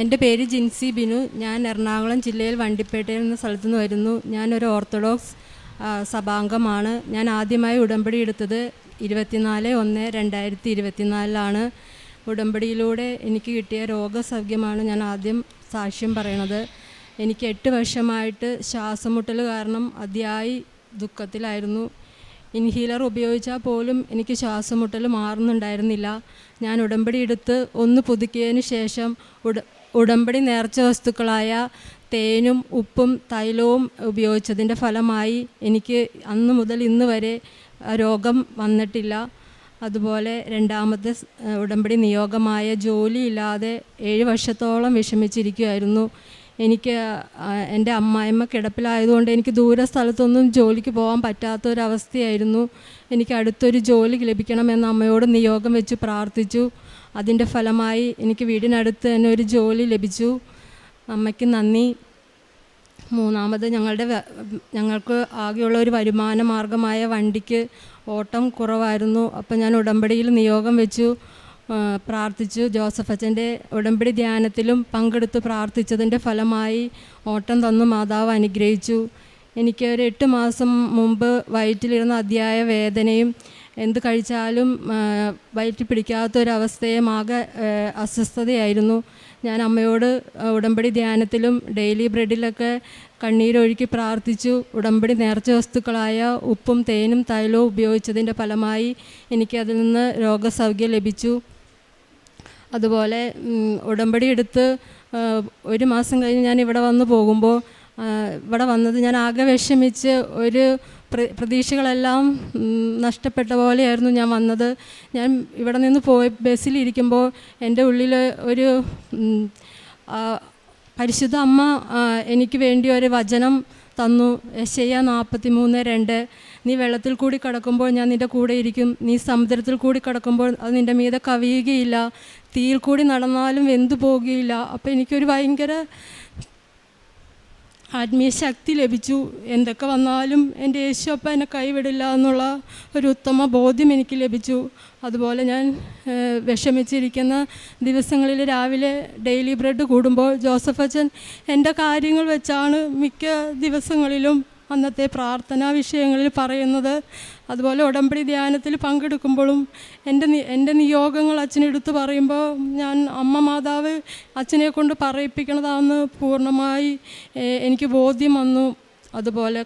എന്റെ പേര് ജിൻസി ബിനു. ഞാൻ എറണാകുളം ജില്ലയിൽ വണ്ടിപ്പേട്ടയിൽ എന്ന സ്ഥലത്തു നിന്ന് വരുന്നു. ഞാനൊരു ഓർത്തഡോക്സ് സഭാംഗമാണ്. ഞാൻ ആദ്യമായി ഉടമ്പടി എടുത്തത് ഇരുപത്തിനാല് ഒന്ന് രണ്ടായിരത്തി ഇരുപത്തിനാലിലാണ്. ഉടമ്പടിയിലൂടെ എനിക്ക് കിട്ടിയ രോഗസൗഖ്യമാണ് ഞാൻ ആദ്യം സാക്ഷ്യം പറയണത്. എനിക്ക് എട്ട് വർഷമായിട്ട് ശ്വാസമുട്ടൽ കാരണം അതിയായി ദുഃഖത്തിലായിരുന്നു. ഇൻഹീലർ ഉപയോഗിച്ചാൽ പോലും എനിക്ക് ശ്വാസമുട്ടൽ മാറുന്നുണ്ടായിരുന്നില്ല. ഞാൻ ഉടമ്പടി എടുത്ത് ഒന്ന് പുതുക്കിയതിന് ശേഷം ഉട ഉടമ്പടി നേർച്ച വസ്തുക്കളായ തേനും ഉപ്പും തൈലവും ഉപയോഗിച്ചതിന്റെ ഫലമായി എനിക്ക് അന്ന് മുതൽ ഇന്ന് വരെ രോഗം വന്നിട്ടില്ല. അതുപോലെ രണ്ടാമത്തെ ഉടമ്പടി നിയോഗമായ ജോലിയില്ലാതെ ഏഴ് വർഷത്തോളം വിഷമിച്ചിരിക്കുമായിരുന്നു എനിക്ക് എന്റെ അമ്മായിമ്മ കിടപ്പിലായതുകൊണ്ട് എനിക്ക് ദൂര സ്ഥലത്തൊന്നും ജോലിക്ക് പോകാൻ പറ്റാത്തൊരവസ്ഥയായിരുന്നു. എനിക്ക് അടുത്തൊരു ജോലി ലഭിക്കണമെന്ന് അമ്മയോട് നിയോഗം വെച്ച് പ്രാർത്ഥിച്ചു. അതിന്റെ ഫലമായി എനിക്ക് വീടിനടുത്ത് തന്നെ ഒരു ജോലി ലഭിച്ചു. അമ്മയ്ക്ക് നന്ദി. മൂന്നാമത് ഞങ്ങളുടെ ഞങ്ങൾക്ക് ആകെയുള്ള ഒരു വരുമാന മാർഗമായ വണ്ടിക്ക് ഓട്ടം കുറവായിരുന്നു. അപ്പം ഞാൻ ഉടമ്പടിയിൽ നിയോഗം വെച്ചു. പ്രാർത്ഥിച്ചു. ജോസഫ് അച്ഛന്റെ ഉടമ്പടി ധ്യാനത്തിലും പങ്കെടുത്ത് പ്രാർത്ഥിച്ചതിന്റെ ഫലമായി ഓട്ടം തന്നു. മാതാവ് അനുഗ്രഹിച്ചു. എനിക്ക് ഒരു എട്ട് മാസം മുമ്പ് വയറ്റിലിരുന്ന അതിയായ വേദനയും എന്ത് കഴിച്ചാലും വയറ്റി പിടിക്കാത്തൊരവസ്ഥയും ആകെ അസ്വസ്ഥതയായിരുന്നു. ഞാൻ അമ്മയോട് ഉടമ്പടി ധ്യാനത്തിലും ഡെയിലി ബ്രെഡിലൊക്കെ കണ്ണീരൊഴുക്കി പ്രാർത്ഥിച്ചു. ഉടമ്പടി നേർച്ച വസ്തുക്കളായ ഉപ്പും തേനും തൈലവും ഉപയോഗിച്ചതിന്റെ ഫലമായി എനിക്കതിൽ നിന്ന് രോഗസൗഖ്യം ലഭിച്ചു. അതുപോലെ ഉടമ്പടി എടുത്ത് ഒരു മാസം കഴിഞ്ഞ് ഞാൻ ഇവിടെ വന്ന് പോകുമ്പോൾ ഇവിടെ വന്നത് ഞാൻ ആകെ വിഷമിച്ച് ഒരു പ്രതീക്ഷകളെല്ലാം നഷ്ടപ്പെട്ട പോലെയായിരുന്നു ഞാൻ വന്നത്. ഞാൻ ഇവിടെ നിന്ന് പോയി ബസ്സിലിരിക്കുമ്പോൾ എന്റെ ഉള്ളിൽ ഒരു പരിശുദ്ധ അമ്മ എനിക്ക് വേണ്ടി ഒരു വചനം തന്നു. യശയ്യ നാൽപ്പത്തി മൂന്ന് രണ്ട്. നീ വെള്ളത്തിൽ കൂടി കടക്കുമ്പോൾ ഞാൻ നിന്റെ കൂടെ ഇരിക്കും. നീ സമുദ്രത്തിൽ കൂടി കടക്കുമ്പോൾ അത് നിന്റെ മീതെ കവിയുകയില്ല. തീയിൽ കൂടി നടന്നാലും വെന്തു പോകുകയില്ല. അപ്പോൾ എനിക്കൊരു ഭയങ്കര ആത്മീയ ശക്തി ലഭിച്ചു. എന്തൊക്കെ വന്നാലും എന്റെ യേശു അപ്പ എന്നെ കൈവിടില്ല എന്നുള്ള ഒരു ഉത്തമ ബോധ്യം എനിക്ക് ലഭിച്ചു. അതുപോലെ ഞാൻ വിഷമിച്ചിരിക്കുന്ന ദിവസങ്ങളിൽ രാവിലെ ഡെയിലി ബ്രെഡ് കൂടുമ്പോൾ ജോസഫ് അച്ഛൻ എന്റെ കാര്യങ്ങൾ വെച്ചാണ് മിക്ക ദിവസങ്ങളിലും അന്നത്തെ പ്രാർത്ഥനാ വിഷയങ്ങളിൽ പറയുന്നത് അതുപോലെ ഉടമ്പടി ധ്യാനത്തിൽ പങ്കെടുക്കുമ്പോഴും എന്റെ എന്റെ നിയോഗങ്ങൾ അച്ഛനെടുത്ത് പറയുമ്പോൾ ഞാൻ അമ്മ മാതാവ് അച്ഛനെ കൊണ്ട് പറയിപ്പിക്കണതാണെന്ന് പൂർണമായി എനിക്ക് ബോധ്യം വന്നു. അതുപോലെ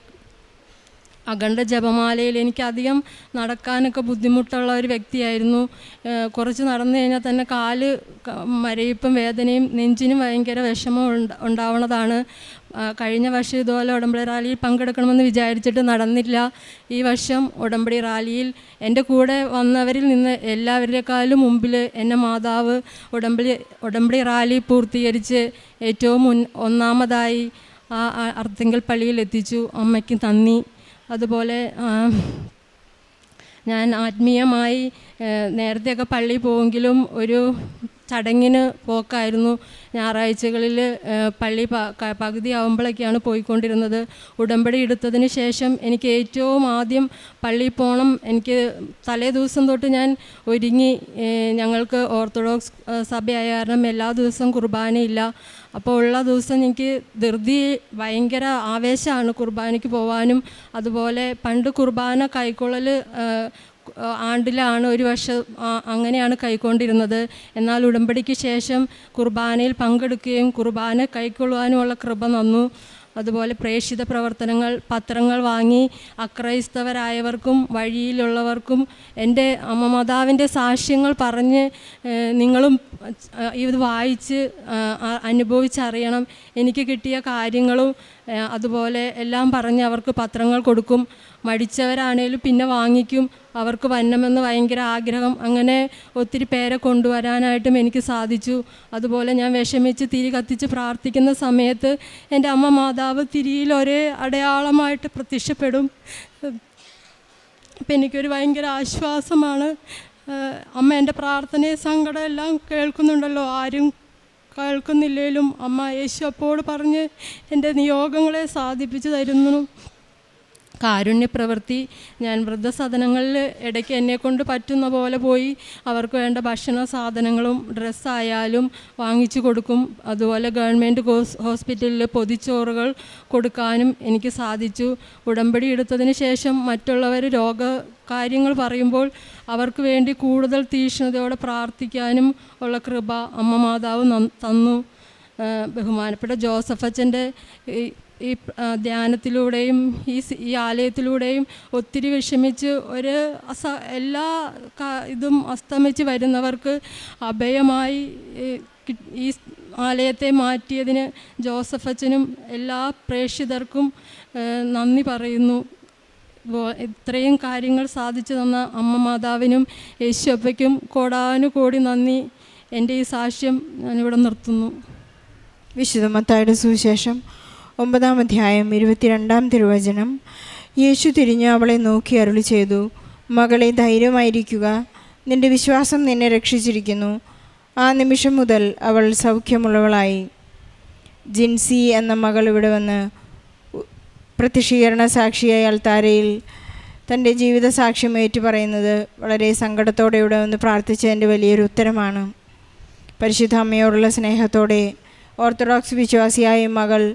അഖണ്ഡ ജപമാലയിൽ എനിക്കധികം നടക്കാനൊക്കെ ബുദ്ധിമുട്ടുള്ള ഒരു വ്യക്തിയായിരുന്നു. കുറച്ച് നടന്നു കഴിഞ്ഞാൽ തന്നെ കാൽ മരയിപ്പും വേദനയും നെഞ്ചിനും ഭയങ്കര വിഷമം ഉണ്ട ഉണ്ടാവണതാണ്. കഴിഞ്ഞ വർഷം ഇതുപോലെ ഉടമ്പടി റാലിയിൽ പങ്കെടുക്കണമെന്ന് വിചാരിച്ചിട്ട് നടന്നില്ല. ഈ വർഷം ഉടമ്പടി റാലിയിൽ എന്റെ കൂടെ വന്നവരിൽ നിന്ന് എല്ലാവരുടെക്കാളും മുമ്പിൽ എന്നെ മാതാവ് ഉടമ്പടി ഉടമ്പടി റാലി പൂർത്തീകരിച്ച് ഏറ്റവും ഒന്നാമതായി ആ അർത്തിങ്കൽ പള്ളിയിൽ എത്തിച്ചു. അമ്മയ്ക്ക് നന്ദി. അതുപോലെ ഞാൻ ആത്മീയമായി നേരത്തെയൊക്കെ പള്ളി പോവെങ്കിലും ഒരു ചടങ്ങിന് പോക്കായിരുന്നു. ഞായറാഴ്ചകളിൽ പള്ളി പകുതി ആവുമ്പോഴൊക്കെയാണ് പോയിക്കൊണ്ടിരുന്നത്. ഉടമ്പടി എടുത്തതിന് ശേഷം എനിക്ക് ഏറ്റവും ആദ്യം പള്ളിയിൽ പോകണം എനിക്ക് തലേ ദിവസം തൊട്ട് ഞാൻ ഒരുങ്ങി ഞങ്ങൾക്ക് ഓർത്തഡോക്സ് സഭയായ കാരണം എല്ലാ ദിവസവും കുർബാനയില്ല. അപ്പോൾ ഉള്ള ദിവസം എനിക്ക് ധൃതി ഭയങ്കര ആവേശമാണ് കുർബാനയ്ക്ക് പോകാനും അതുപോലെ പണ്ട് കുർബാന കൈക്കൊള്ളൽ ആണ്ടിലാണ് ഒരു വർഷം അങ്ങനെയാണ് കൈക്കൊണ്ടിരുന്നത്. എന്നാൽ ഉടമ്പടിക്ക് ശേഷം കുർബാനയിൽ പങ്കെടുക്കുകയും കുർബാന കൈക്കൊള്ളുവാനുമുള്ള കൃപ തന്നു അതുപോലെ പ്രേക്ഷിത പ്രവർത്തനങ്ങൾ പത്രങ്ങൾ വാങ്ങി അക്രൈസ്തവരായവർക്കും വഴിയിലുള്ളവർക്കും എന്റെ അമ്മ മാതാവിന്റെ സാക്ഷ്യങ്ങൾ പറഞ്ഞ് നിങ്ങളും ഇത് വായിച്ച് അനുഭവിച്ചറിയണം. എനിക്ക് കിട്ടിയ കാര്യങ്ങളും അതുപോലെ എല്ലാം പറഞ്ഞ് അവർക്ക് പത്രങ്ങൾ കൊടുക്കും. മടിച്ചവരാണേലും പിന്നെ വാങ്ങിക്കും. അവർക്ക് വരണമെന്ന് ഭയങ്കര ആഗ്രഹം. അങ്ങനെ ഒത്തിരി പേരെ കൊണ്ടുവരാനായിട്ടും എനിക്ക് സാധിച്ചു. അതുപോലെ ഞാൻ വിഷമിച്ച് തിരി കത്തിച്ച് പ്രാർത്ഥിക്കുന്ന സമയത്ത് എന്റെ അമ്മ മാതാവ് തിരിയിൽ ഒരേ അടയാളമായിട്ട് പ്രത്യക്ഷപ്പെടും. അപ്പം എനിക്കൊരു ഭയങ്കര ആശ്വാസമാണ്. അമ്മ എന്റെ പ്രാർത്ഥനയെ സങ്കടമെല്ലാം കേൾക്കുന്നുണ്ടല്ലോ ആരും കേൾക്കുന്നില്ലേലും അമ്മ യേശു അപ്പോട് പറഞ്ഞ് എന്റെ നിയോഗങ്ങളെ സാധിപ്പിച്ചു തരുന്നു. കാരുണ്യപ്രവൃത്തി ഞാൻ വൃദ്ധസദനങ്ങളിൽ ഇടയ്ക്ക് എന്നെ കൊണ്ട് പറ്റുന്ന പോലെ പോയി അവർക്ക് വേണ്ട ഭക്ഷണ സാധനങ്ങളും ഡ്രസ്സായാലും വാങ്ങിച്ചു കൊടുക്കും. അതുപോലെ ഗവൺമെന്റ് ഹോസ് ഹോസ്പിറ്റലിൽ പൊതിച്ചോറുകൾ കൊടുക്കാനും എനിക്ക് സാധിച്ചു. ഉടമ്പടി എടുത്തതിന് ശേഷം മറ്റുള്ളവർ രോഗ കാര്യങ്ങൾ പറയുമ്പോൾ അവർക്ക് വേണ്ടി കൂടുതൽ തീക്ഷ്ണതയോടെ പ്രാർത്ഥിക്കാനും ഉള്ള കൃപ അമ്മ മാതാവ് തന്നു. ബഹുമാനപ്പെട്ട ജോസഫ് അച്ഛന്റെ ഈ ധ്യാനത്തിലൂടെയും ഈ ഈ ആലയത്തിലൂടെയും ഒത്തിരി വിഷമിച്ച് ഒരു അസ എല്ലാ ഇതും അസ്തമിച്ച് വരുന്നവർക്ക് അഭയമായി ഈ ആലയത്തെ മാറ്റിയതിന് ജോസഫ് അച്ഛനും എല്ലാ പ്രേക്ഷിതർക്കും നന്ദി പറയുന്നു. ഇത്രയും കാര്യങ്ങൾ സാധിച്ചു തന്ന അമ്മ മാതാവിനും യേശുപ്പയ്ക്കും കോടാനുകോടി നന്ദി. എന്റെ ഈ സാക്ഷ്യം ഞാനിവിടെ നിർത്തുന്നു. വിശുദ്ധ മത്തായുടെ സുവിശേഷം. ഒമ്പതാം അധ്യായം ഇരുപത്തിരണ്ടാം തിരുവചനം. യേശു തിരിഞ്ഞ് അവളെ നോക്കി അരുളി ചെയ്തു മകളെ ധൈര്യമായിരിക്കുക. നിന്റെ വിശ്വാസം നിന്നെ രക്ഷിച്ചിരിക്കുന്നു. ആ നിമിഷം മുതൽ അവൾ സൗഖ്യമുള്ളവളായി. ജിൻസി എന്ന മകൾ ഇവിടെ വന്ന് പ്രത്യക്ഷീകരണ സാക്ഷിയായ അൾത്താരയിൽ തന്റെ ജീവിത സാക്ഷ്യം ഏറ്റുപറയുന്നത് വളരെ സങ്കടത്തോടെ ഇവിടെ വന്ന് പ്രാർത്ഥിച്ചതിന്റെ വലിയൊരു ഉത്തരമാണ്. പരിശുദ്ധ അമ്മയോടുള്ള സ്നേഹത്തോടെ ഓർത്തഡോക്സ് വിശ്വാസിയായ മകൾ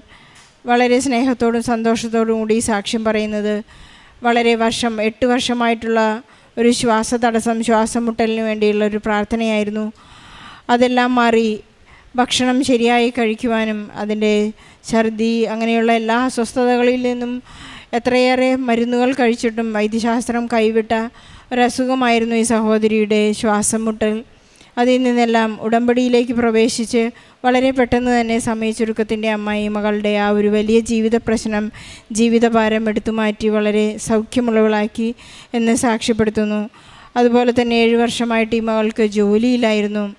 വളരെ സ്നേഹത്തോടും സന്തോഷത്തോടും കൂടി സാക്ഷ്യം പറയുന്നത് വളരെ വർഷം എട്ട് വർഷമായിട്ടുള്ള ഒരു ശ്വാസ തടസ്സം ശ്വാസം മുട്ടലിന് വേണ്ടിയുള്ള ഒരു പ്രാർത്ഥനയായിരുന്നു. അതെല്ലാം മാറി ഭക്ഷണം ശരിയായി കഴിക്കുവാനും അതിന്റെ ഛർദി അങ്ങനെയുള്ള എല്ലാ അസ്വസ്ഥതകളിൽ നിന്നും എത്രയേറെ മരുന്നുകൾ കഴിച്ചിട്ടും വൈദ്യശാസ്ത്രം കൈവിട്ട ഒരസുഖമായിരുന്നു ഈ സഹോദരിയുടെ ശ്വാസം മുട്ടൽ അതിൽ നിന്നെല്ലാം ഉടമ്പടിയിലേക്ക് പ്രവേശിച്ച് വളരെ പെട്ടെന്ന് തന്നെ സമയ ചുരുക്കത്തിന്റെ അമ്മായി മകളുടെ ആ ഒരു വലിയ ജീവിത പ്രശ്നം ജീവിതഭാരം എടുത്തു മാറ്റി വളരെ സൗഖ്യമുള്ളവളാക്കി എന്ന് സാക്ഷ്യപ്പെടുത്തുന്നു. അതുപോലെ തന്നെ ഏഴ് വർഷമായിട്ട് ഈ മകൾക്ക് ജോലിയിലായിരുന്നു.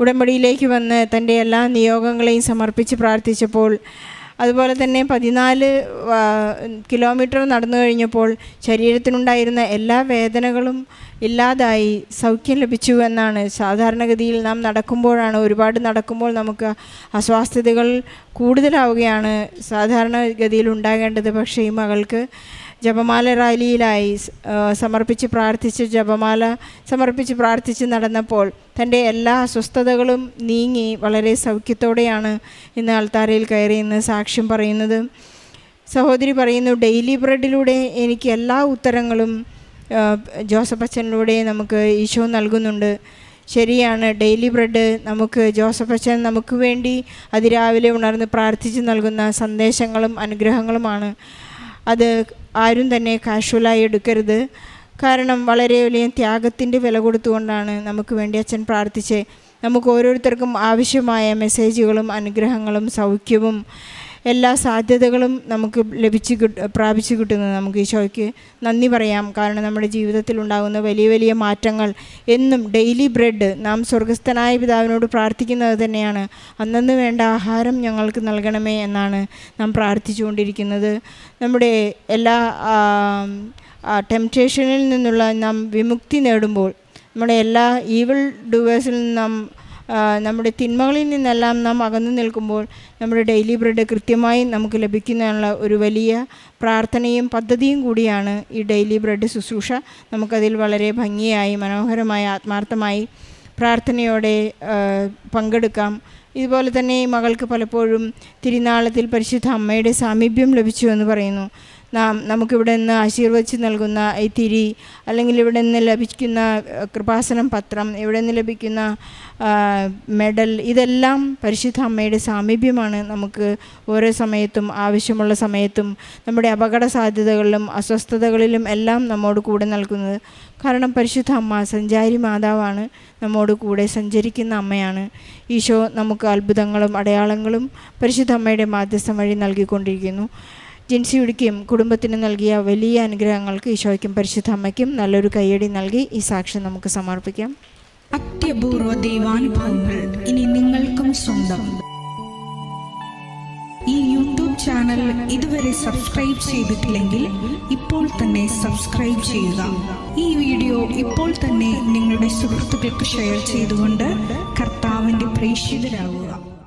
ഉടമ്പടിയിലേക്ക് വന്ന് തന്റെ എല്ലാ നിയോഗങ്ങളെയും സമർപ്പിച്ച് പ്രാർത്ഥിച്ചപ്പോൾ അതുപോലെ തന്നെ പതിനാല് കിലോമീറ്റർ നടന്നു കഴിഞ്ഞപ്പോൾ ശരീരത്തിനുണ്ടായിരുന്ന എല്ലാ വേദനകളും ഇല്ലാതായി സൗഖ്യം ലഭിച്ചു എന്നാണ്. സാധാരണഗതിയിൽ നാം നടക്കുമ്പോഴാണ് ഒരുപാട് നടക്കുമ്പോൾ നമുക്ക് അസ്വാസ്ഥ്യതകൾ കൂടുതലാവുകയാണ്. സാധാരണഗതിയിൽ ഉണ്ടാകേണ്ടത് പക്ഷേ ഈ മകൾക്ക് ജപമാല റാലിയിലായി സമർപ്പിച്ച് പ്രാർത്ഥിച്ച് ജപമാല സമർപ്പിച്ച് പ്രാർത്ഥിച്ച് നടന്നപ്പോൾ തന്റെ എല്ലാ അസ്വസ്ഥതകളും നീങ്ങി വളരെ സൗഖ്യത്തോടെയാണ് ഇന്ന് ആൾത്താരയിൽ കയറി ഇന്ന് സാക്ഷ്യം പറയുന്നത്. സഹോദരി പറയുന്നു ഡെയിലി ബ്രെഡിലൂടെ എനിക്ക് എല്ലാ ഉത്തരങ്ങളും ജോസഫ് അച്ഛനിലൂടെ നമുക്ക് ഈശോ നൽകുന്നുണ്ട്. ശരിയാണ് ഡെയിലി ബ്രെഡ് നമുക്ക് ജോസഫ് അച്ഛൻ നമുക്ക് വേണ്ടി അതിരാവിലെ ഉണർന്ന് പ്രാർത്ഥിച്ച് നൽകുന്ന സന്ദേശങ്ങളും അനുഗ്രഹങ്ങളുമാണ്. അത് ആരും തന്നെ കാഷ്വലായി എടുക്കരുത്. കാരണം വളരെ വലിയ ത്യാഗത്തിന്റെ വില കൊടുത്തുകൊണ്ടാണ് നമുക്ക് വേണ്ടി അച്ഛൻ പ്രാർത്ഥിച്ച്. നമുക്ക് ഓരോരുത്തർക്കും ആവശ്യമായ മെസ്സേജുകളും അനുഗ്രഹങ്ങളും സൗഖ്യവും എല്ലാ സാധ്യതകളും നമുക്ക് ലഭിച്ചു കിട്ട പ്രാപിച്ചു കിട്ടുന്നത് നമുക്ക് ഈശോയ്ക്ക് നന്ദി പറയാം. കാരണം നമ്മുടെ ജീവിതത്തിൽ ഉണ്ടാകുന്ന വലിയ വലിയ മാറ്റങ്ങൾ എന്നും ഡെയിലി ബ്രെഡ് നാം സ്വർഗസ്ഥനായ പിതാവിനോട് പ്രാർത്ഥിക്കുന്നത് തന്നെയാണ്. അന്നന്ന് വേണ്ട ആഹാരം ഞങ്ങൾക്ക് നൽകണമേ എന്നാണ് നാം പ്രാർത്ഥിച്ചുകൊണ്ടിരിക്കുന്നത്. നമ്മുടെ എല്ലാ ടെംപ്റ്റേഷനിൽ നിന്നുള്ള നാം വിമുക്തി നേടുമ്പോൾ നമ്മുടെ എല്ലാ ഈവിൾ ഡുവേഴ്സിൽ നിന്നും നാം നമ്മുടെ തിന്മകളിൽ നിന്നെല്ലാം നാം അകന്നു നിൽക്കുമ്പോൾ നമ്മുടെ ഡെയിലി ബ്രെഡ് കൃത്യമായി നമുക്ക് ലഭിക്കുന്നതിനുള്ള ഒരു വലിയ പ്രാർത്ഥനയും പദ്ധതിയും കൂടിയാണ് ഈ ഡെയിലി ബ്രെഡ് ശുശ്രൂഷ. നമുക്കതിൽ വളരെ ഭംഗിയായി മനോഹരമായി ആത്മാർത്ഥമായി പ്രാർത്ഥനയോടെ പങ്കെടുക്കാം. ഇതുപോലെ തന്നെ മകൾക്ക് പലപ്പോഴും തിരുനാളത്തിൽ പരിശുദ്ധ അമ്മയുടെ സാമീപ്യം ലഭിച്ചു എന്ന് പറയുന്നു. നാം നമുക്കിവിടെ നിന്ന് ആശീർവദിച്ച് നൽകുന്ന ഈ തിരി അല്ലെങ്കിൽ ഇവിടെ നിന്ന് ലഭിക്കുന്ന കൃപാസനം പത്രം ഇവിടെ നിന്ന് ലഭിക്കുന്ന മെഡൽ ഇതെല്ലാം പരിശുദ്ധ അമ്മയുടെ സാമീപ്യമാണ്. നമുക്ക് ഓരോ സമയത്തും ആവശ്യമുള്ള സമയത്തും നമ്മുടെ അപകട സാധ്യതകളിലും അസ്വസ്ഥതകളിലും എല്ലാം നമ്മോട് കൂടെ നൽകുന്നത്. കാരണം പരിശുദ്ധ അമ്മ സഞ്ചാരി മാതാവാണ് നമ്മോട് കൂടെ സഞ്ചരിക്കുന്ന അമ്മയാണ്. ഈശോ നമുക്ക് അത്ഭുതങ്ങളും അടയാളങ്ങളും പരിശുദ്ധ അമ്മയുടെ മാധ്യസ്ഥം വഴി നൽകിക്കൊണ്ടിരിക്കുന്നു. ജിൻസിയുടിക്കും കുടുംബത്തിന് നൽകിയ വലിയ അനുഗ്രഹങ്ങൾക്ക് ഈശോയ്ക്കും പരിശുദ്ധ അമ്മയ്ക്കും നല്ലൊരു കയ്യടി നൽകി ഈ സാക്ഷ്യം നമുക്ക് സമർപ്പിക്കാം. അത്യപൂർവ ദൈവാനുഭവങ്ങൾ ഇനി നിങ്ങൾക്കും സ്വന്തം. ഈ യൂട്യൂബ് ചാനൽ ഇതുവരെ സബ്സ്ക്രൈബ് ചെയ്തിട്ടില്ലെങ്കിൽ ഇപ്പോൾ തന്നെ സബ്സ്ക്രൈബ് ചെയ്യുക. ഈ വീഡിയോ ഇപ്പോൾ തന്നെ നിങ്ങളുടെ സുഹൃത്തുക്കൾക്ക് ഷെയർ ചെയ്തുകൊണ്ട് കർത്താവിന്റെ പ്രേക്ഷിതരാകുക.